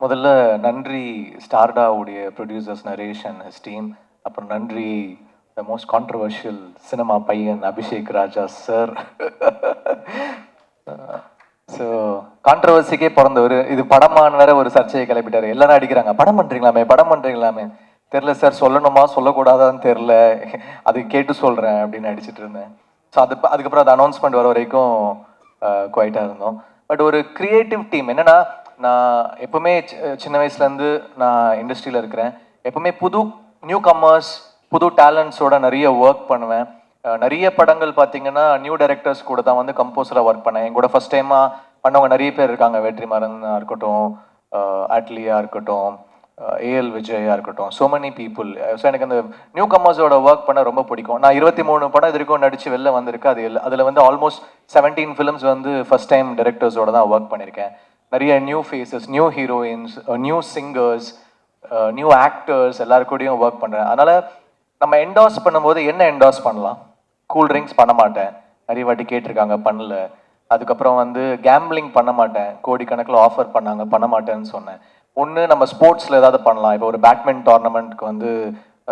முதல்ல நன்றி ஸ்டார்டாவுடைய producers Naresh and his team அப்புறம் நன்றி த மோஸ்ட் கான்ட்ரவர்ஷியல் சினிமா பையன் அபிஷேக் ராஜா சார் ஸோ கான்ட்ரவர்சிக்கே பிறந்தவர் இது படமான்னு வேற ஒரு சர்ச்சையை கிளப்பிட்டாரு. எல்லாரும் அடிக்கிறாங்க. படம் பண்றீங்களாமே? படம் பண்றீங்களாமே? தெரில சார் சொல்லணுமா? சொல்லக்கூடாதான்னு தெரில அது கேட்டு சொல்றேன் அப்படின்னு அடிச்சிட்டு இருந்தேன். ஸோ அது அதுக்கப்புறம் அது அனௌன்ஸ்மெண்ட் வர வரைக்கும் குவைட்டாக இருந்தோம். பட் ஒரு கிரியேட்டிவ் டீம் என்னன்னா நான் எப்பவுமே சி- சின்ன வயசுலேருந்து நான் இண்டஸ்ட்ரியில் இருக்கிறேன். எப்பவுமே புது நியூ கம்மர்ஸ் புது டேலண்ட்ஸோட நிறைய ஒர்க் பண்ணுவேன். நிறைய படங்கள் பார்த்தீங்கன்னா நியூ டைரக்டர்ஸ் கூட தான் வந்து கம்போஸராக ஒர்க் பண்ணேன். என் கூட ஃபர்ஸ்ட் டைமாக பண்ணவங்க நிறைய பேர் இருக்காங்க. வெற்றிமாறனாக இருக்கட்டும் அட்லியா இருக்கட்டும் ஏஎல் விஜயா இருக்கட்டும் so மெனி பீப்புள் ஸோ எனக்கு அந்த நியூ கம்மர்ஸோட ஒர்க் பண்ண ரொம்ப பிடிக்கும். நான் இருபத்தி மூணு படம் இது வரைக்கும் நடிச்சு வெளில வந்திருக்கு. அது அதில் வந்து ஆல்மோஸ்ட் செவன்டீன் ஃபிலிம்ஸ் வந்து ஃபர்ஸ்ட் டைம் டேரக்டர்ஸோட தான் ஒர்க் பண்ணியிருக்கேன் நிறைய new faces new heroines new singers new actors எல்லாரு கூடயும் ஒர்க் பண்ணுறேன் அதனால் நம்ம என்டாஸ் பண்ணும்போது என்ன என்டாஸ் பண்ணலாம்? கூல் ட்ரிங்க்ஸ் பண்ண மாட்டேன். நிறைய வாட்டி கேட்டிருக்காங்க பண்ணல. அதுக்கப்புறம் வந்து கேம்பிளிங் பண்ண மாட்டேன். கோடிக்கணக்கில் ஆஃபர் பண்ணாங்க பண்ண மாட்டேன்னு சொன்னேன். ஒன்று நம்ம ஸ்போர்ட்ஸில் ஏதாவது பண்ணலாம். இப்போ ஒரு பேட்மிண்டன் டோர்னமெண்ட்க்கு வந்து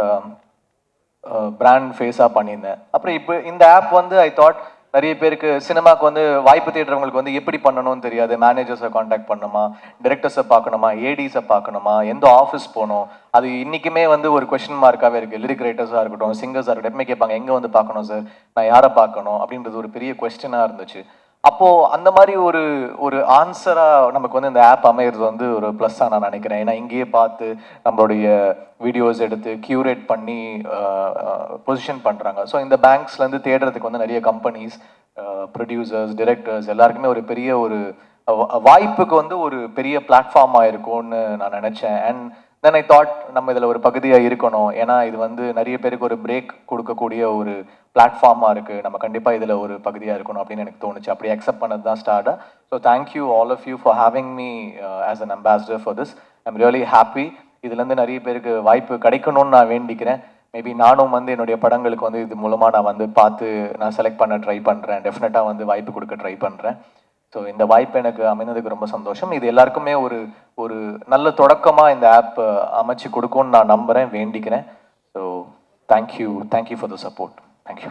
um, uh, பிராண்ட் ஃபேஸாக பண்ணியிருந்தேன். அப்புறம் இப்போ இந்த ஆப் வந்து ஐ தாட் நிறைய பேருக்கு சினிமாக்கு வந்து வாய்ப்பு தேடுறவங்களுக்கு வந்து எப்படி பண்ணணும்னு தெரியாது. மேனேஜர்ஸை காண்டாக்ட் பண்ணணுமா டிரெக்டர்ஸை பார்க்கணுமா? ஏடிஸை பார்க்கணுமா? எந்த ஆஃபீஸ் போகணும்? அது இன்றைக்குமே வந்து ஒரு கொஷின் மார்க்காகவே இருக்குது லிரிக் ரைட்டர்ஸாக இருக்கட்டும் சிங்கர்ஸாக இருக்கட்டும். எப்பவுமே கேட்பாங்க எங்கே வந்து பார்க்கணும் சார் நான் யாரை பார்க்கணும்? அப்படின்றது ஒரு பெரிய கொஸ்டினாக இருந்துச்சு. அப்போ அந்த மாதிரி ஒரு ஒரு ஆன்சரா நமக்கு வந்து இந்த ஆப் அமையிறது வந்து ஒரு ப்ளஸ்ஸாக நான் நினைக்கிறேன். ஏன்னா இங்கேயே பார்த்து நம்மளுடைய வீடியோஸ் எடுத்து கியூரேட் பண்ணி பொசிஷன் பண்றாங்க. ஸோ இந்த பேங்க்ஸ்லேருந்து தேடுறதுக்கு வந்து நிறைய கம்பெனிஸ் ப்ரொடியூசர்ஸ் டிரெக்டர்ஸ் எல்லாருக்குமே ஒரு பெரிய ஒரு வாய்ப்புக்கு வந்து ஒரு பெரிய பிளாட்ஃபார்மாக இருக்கும்னு நான் நினச்சேன். அண்ட் தென் ஐ தாட் நம்ம இதில் ஒரு பகுதியாக இருக்கணும். ஏன்னா இது வந்து நிறைய பேருக்கு ஒரு பிரேக் கொடுக்கக்கூடிய ஒரு பிளாட்ஃபார்மாக இருக்குது நம்ம கண்டிப்பாக இதில் ஒரு பகுதியாக இருக்கணும் அப்படின்னு எனக்கு தோணுச்சு. அப்படி அக்செப்ட் பண்ணது தான் ஸ்டார்டாக so thank you all of you for having me as an ambassador for this I'm really happy இதுலேருந்து நிறைய பேருக்கு வாய்ப்பு கிடைக்கணும்னு நான் வேண்டிக்கிறேன். மேபி நானும் வந்து என்னுடைய படங்களுக்கு வந்து இது மூலமாக நான் வந்து பார்த்து நான் செலக்ட் பண்ண ட்ரை பண்ணுறேன் டெஃபினட்டாக வந்து வாய்ப்பு கொடுக்க ட்ரை பண்ணுறேன் ஸோ இந்த வாய்ப்பு எனக்கு அமைந்ததுக்கு ரொம்ப சந்தோஷம். இது எல்லாருக்குமே ஒரு ஒரு நல்ல தொடக்கமாக இந்த ஆப் அமைச்சு கொடுக்கும்னு நான் நம்புகிறேன் வேண்டிக்கிறேன். So thank you thank you for the support thank you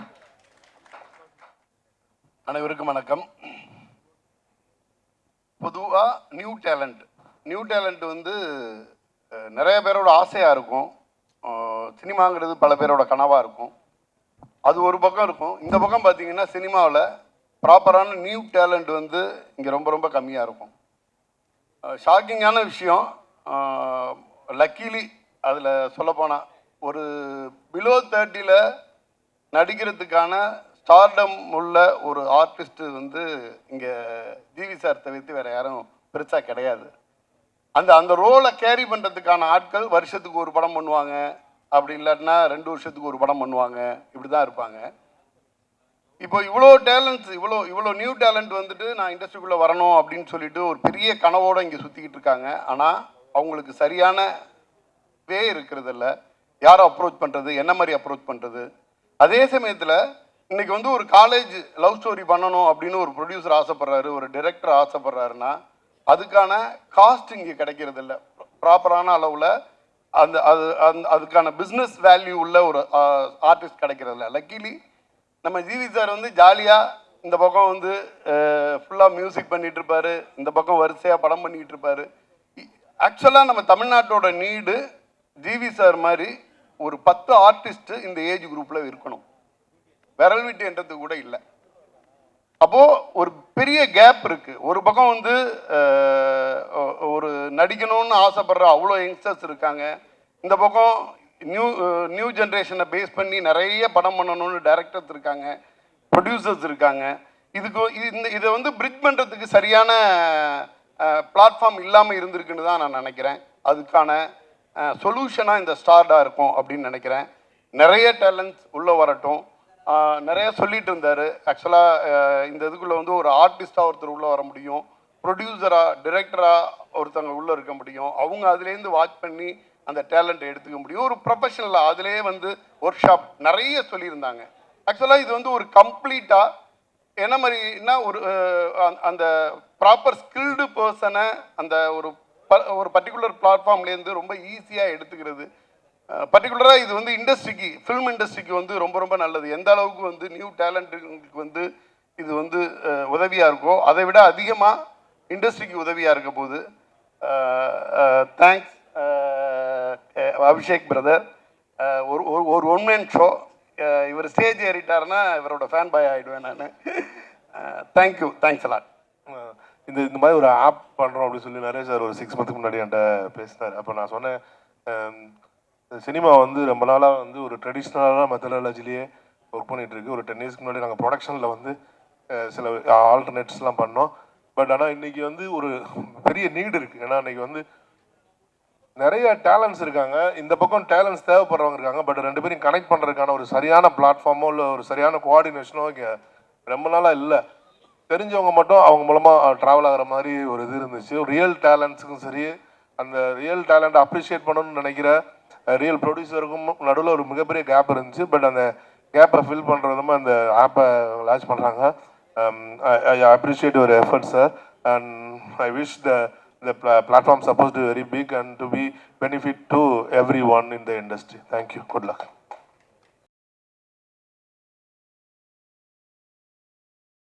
அனைவருக்கும் வணக்கம். பொதுவாக நியூ டேலண்ட் நியூ டேலண்ட் வந்து நிறைய பேரோட ஆசையாக இருக்கும். சினிமாங்கிறது பல பேரோட கனவாக இருக்கும். அது ஒரு பக்கம் இருக்கும். இந்த பக்கம் பார்த்தீங்கன்னா சினிமாவில் ப்ராப்பரான நியூ டேலண்ட் வந்து இங்கே ரொம்ப ரொம்ப கம்மியாக இருக்கும். ஷாக்கிங்கான விஷயம் லக்கீலி அதில் சொல்லப்போனால் ஒரு பிலோ தேர்ட்டியில் நடிக்கிறதுக்கான ஸ்டார்டம் உள்ள ஒரு ஆர்டிஸ்ட்டு வந்து இங்கே ஜிவி சார் தவிர்த்து வேறு யாரும் பெருசாக கிடையாது. அந்த அந்த ரோலை கேரி பண்ணுறதுக்கான ஆட்கள் வருஷத்துக்கு ஒரு படம் பண்ணுவாங்க. அப்படி இல்லாட்டினா ரெண்டு வருஷத்துக்கு ஒரு படம் பண்ணுவாங்க. இப்படி தான் இருப்பாங்க. இப்போ இவ்வளோ டேலண்ட்ஸ் இவ்வளோ இவ்வளோ நியூ டேலண்ட் வந்துட்டு நான் இண்டஸ்ட்ரிக்குள்ளே வரணும் அப்படின்னு சொல்லிட்டு ஒரு பெரிய கனவோடு இங்கே சுற்றிக்கிட்டு இருக்காங்க. ஆனால் அவங்களுக்கு சரியான வே இருக்கிறதில்ல. யாரை அப்ரோச் பண்ணுறது என்ன மாதிரி அப்ரோச் பண்ணுறது அதே சமயத்தில் இன்னைக்கு வந்து ஒரு காலேஜ் லவ் ஸ்டோரி பண்ணணும் அப்படின்னு ஒரு ப்ரொடியூசர் ஆசைப்படுறாரு ஒரு டைரக்டர் ஆசைப்படுறாருன்னா அதுக்கான காஸ்ட் இங்கே கிடைக்கிறது இல்லை ப்ராப்பரான அளவில் அந்த அது அந்த அதுக்கான பிஸ்னஸ் வேல்யூ உள்ள ஒரு ஆர்டிஸ்ட் கிடைக்கிறதில்ல. லக்கிலி நம்ம ஜிவி சார் வந்து ஜாலியாக இந்த பக்கம் வந்து ஃபுல்லாக மியூசிக் பண்ணிகிட்டு இருப்பாரு இந்த பக்கம் வரிசையாக படம் பண்ணிக்கிட்டு இருப்பாரு ஆக்சுவலாக நம்ம தமிழ்நாட்டோட நீடு ஜிவி சார் மாதிரி ஒரு பத்து ஆர்டிஸ்ட்டு இந்த ஏஜ் குரூப்பில் இருக்கணும். விரல் விட்டுன்றது கூட இல்லை. அப்போது ஒரு பெரிய கேப் இருக்குது ஒரு பக்கம் வந்து ஒரு நடிக்கணும்னு ஆசைப்படுற அவ்வளோ யங்ஸ்டர்ஸ் இருக்காங்க. இந்த பக்கம் நியூ நியூ ஜென்ரேஷனை பேஸ் பண்ணி நிறைய படம் பண்ணணும்னு டைரக்டர்ஸ் இருக்காங்க ப்ரொடியூசர்ஸ் இருக்காங்க. இதுக்கு இது- இந்த இதை வந்து பிரிட்ஜ் பண்ணுறதுக்கு சரியான பிளாட்ஃபார்ம் இல்லாமல் இருந்திருக்குன்னு தான் நான் நினைக்கிறேன். அதுக்கான சொல்யூஷனாக இந்த ஸ்டார்டாக இருக்கும் அப்படின்னு நினைக்கிறேன். நிறைய டேலண்ட்ஸ் உள்ளே வரட்டும். நிறைய சொல்லிட்டு இருந்தார். ஆக்சுவலாக இந்த இதுக்குள்ளே வந்து ஒரு ஆர்டிஸ்டாக ஒருத்தர் உள்ளே வர முடியும். ப்ரொடியூசராக டிரெக்டராக ஒருத்தவங்க உள்ளே இருக்க முடியும். அவங்க அதுலேருந்து வாட்ச் பண்ணி அந்த டேலண்ட்டை எடுத்துக்க முடியும். ஒரு ப்ரொஃபஷனலாக அதிலே வந்து ஒர்க் ஷாப் நிறைய சொல்லியிருந்தாங்க. ஆக்சுவலாக இது வந்து ஒரு கம்ப்ளீட்டாக என்ன மாதிரின்னா ஒரு அந்த- அந்த ப்ராப்பர் ஸ்கில்டு பர்சனை அந்த ஒரு ப- ஒரு பர்டிகுலர் பிளாட்ஃபார்ம்லேருந்து ரொம்ப ஈஸியாக எடுத்துக்கிறது. பர்டிகுலராக இது வந்து இண்டஸ்ட்ரிக்கு ஃபிலிம் இண்டஸ்ட்ரிக்கு வந்து ரொம்ப ரொம்ப நல்லது. எந்த அளவுக்கு வந்து நியூ டேலண்ட்டுங்களுக்கு வந்து இது வந்து உதவியாக இருக்கோ அதை விட அதிகமாக இண்டஸ்ட்ரிக்கு உதவியாக இருக்க போகுது. தேங்க்ஸ் அபிஷேக் பிரதர் ஒரு ஒரு- ஒரு ஒன் மேன் ஷோ இவர் ஸ்டேஜ் ஏறிட்டாருன்னா இவரோட ஃபேன் பாய் ஆகிடுவேன் நான். தேங்க்யூ தேங்க்ஸ் அலாட் இந்த இந்த மாதிரி ஒரு ஆப் பண்ணுறோம் அப்படின்னு சொல்லி நிறைய சார் ஒரு சிக்ஸ் மந்த்துக்கு முன்னாடி என்கிட்ட பேசினார். அப்போ நான் சொன்னேன் சினிமா வந்து ரொம்ப நாளாக வந்து ஒரு ட்ரெடிஷ்னலான மெத்தடாலஜிலேயே ஒர்க் பண்ணிட்டு இருக்கு. ஒரு டென் இயர்ஸ்க்கு முன்னாடி நாங்கள் ப்ரொடக்ஷனில் வந்து சில ஆல்டர்னேட்ஸ்லாம் பண்ணோம். பட் ஆனால் இன்றைக்கி வந்து ஒரு பெரிய நீடு இருக்குது ஏன்னா இன்றைக்கி வந்து நிறைய டேலண்ட்ஸ் இருக்காங்க. இந்த பக்கம் டேலண்ட்ஸ் தேவைப்படுறவங்க இருக்காங்க. பட் ரெண்டு பேரும் கனெக்ட் பண்ணுறதுக்கான ஒரு சரியான பிளாட்ஃபார்மோ இல்லை ஒரு சரியான கோஆர்டினேஷனோ இங்கே ரொம்ப நாளாக இல்லை. தெரிஞ்சவங்க மட்டும் அவங்க மூலமாக ட்ராவல் ஆகிற மாதிரி ஒரு இது இருந்துச்சு. ரியல் டேலண்ட்ஸுக்கும் சரி அந்த ரியல் டேலண்ட்டை அப்ரிஷியேட் பண்ணணும்னு நினைக்கிற ரியல் ப்ரொடியூசருக்கும் நடுவில் ஒரு மிகப்பெரிய கேப் இருந்துச்சு. பட் அந்த கேப்பை ஃபில் பண்ணுற விதமாக இந்த ஆப்பை லான்ச் பண்ணுறாங்க I appreciate your effort sir and I wish the the pla- platform supposed to be very big and to be benefit to everyone in the industry. Thank you. Good luck.